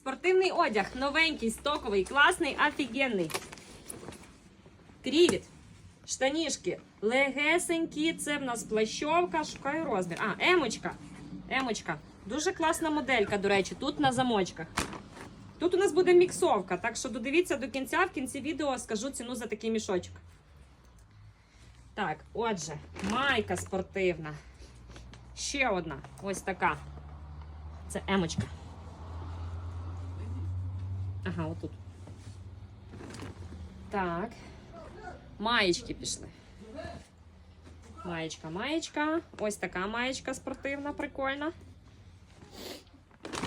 Спортивний одяг, новенький, стоковий, класний, офігенний. Крівіт. Штанішки. Легесенькі. Це в нас плащовка. Шукаю розмір. А, емочка. Емочка. Дуже класна моделька, до речі, тут на замочках. Тут у нас буде міксовка, так що додивіться до кінця. В кінці відео скажу ціну за такий мішочок. Так, отже, майка спортивна. Ще одна. Ось така. Це емочка. Ага, отут. Так. Маєчки пішли. Маєчка, маєчка. Ось така маєчка спортивна, прикольна.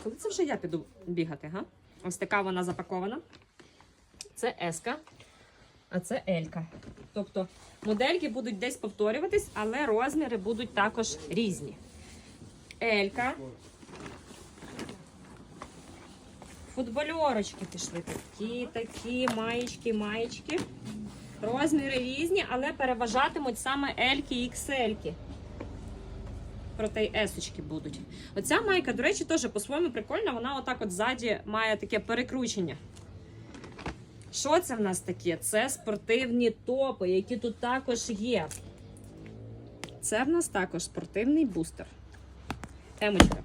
Коли це вже я піду бігати, га? Ось така вона запакована. Це Еска, а це Елька. Тобто модельки будуть десь повторюватись, але розміри будуть також різні. Елька. Футбольорочки пішли такі, такі, маєчки, маєчки. Розміри різні, але переважатимуть саме Ельки і XL. Проте й есочки будуть. Оця майка, до речі, теж по-своєму прикольна. Вона отак от ззаді має таке перекручення. Що це в нас таке? Це спортивні топи, які тут також є. Це в нас також спортивний бустер. Емочка.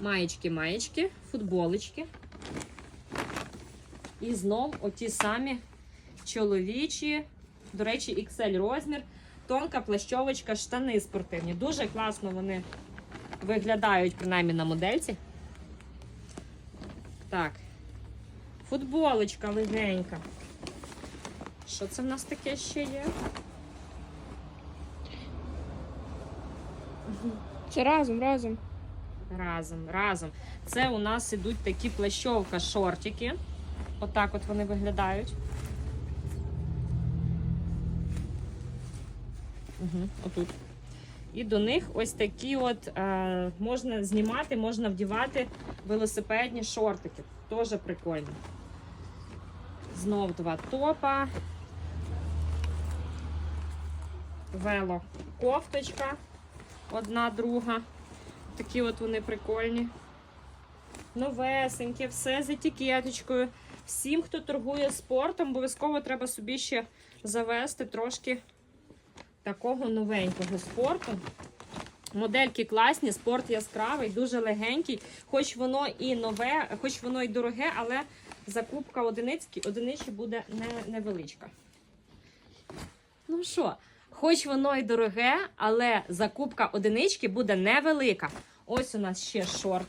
Маєчки, маєчки, футболочки. І знов оті самі чоловічі, до речі, XL розмір, тонка плащовочка, штани спортивні. Дуже класно вони виглядають, принаймні на модельці. Так. Футболочка легенька. Що це в нас таке ще є? Це разом, разом. Разом, разом. Це у нас ідуть такі плащовка шортики. Отак от вони виглядають. Угу, отут. І до них ось такі от е, можна знімати, можна вдівати велосипедні шортики. Теж прикольно. Знов два топа. Вело кофточка. Одна, друга. Такі от вони прикольні. Новесенькі, все з етикеточкою. Всім, хто торгує спортом, обов'язково треба собі ще завести трошки такого новенького спорту. Модельки класні, спорт яскравий, дуже легенький. Хоч воно і нове, хоч воно і дороге, але закупка одиницьки, одиничі буде не, невеличка. Ну що, хоч воно і дороге, але закупка одинички буде невелика. Ось у нас ще шорт.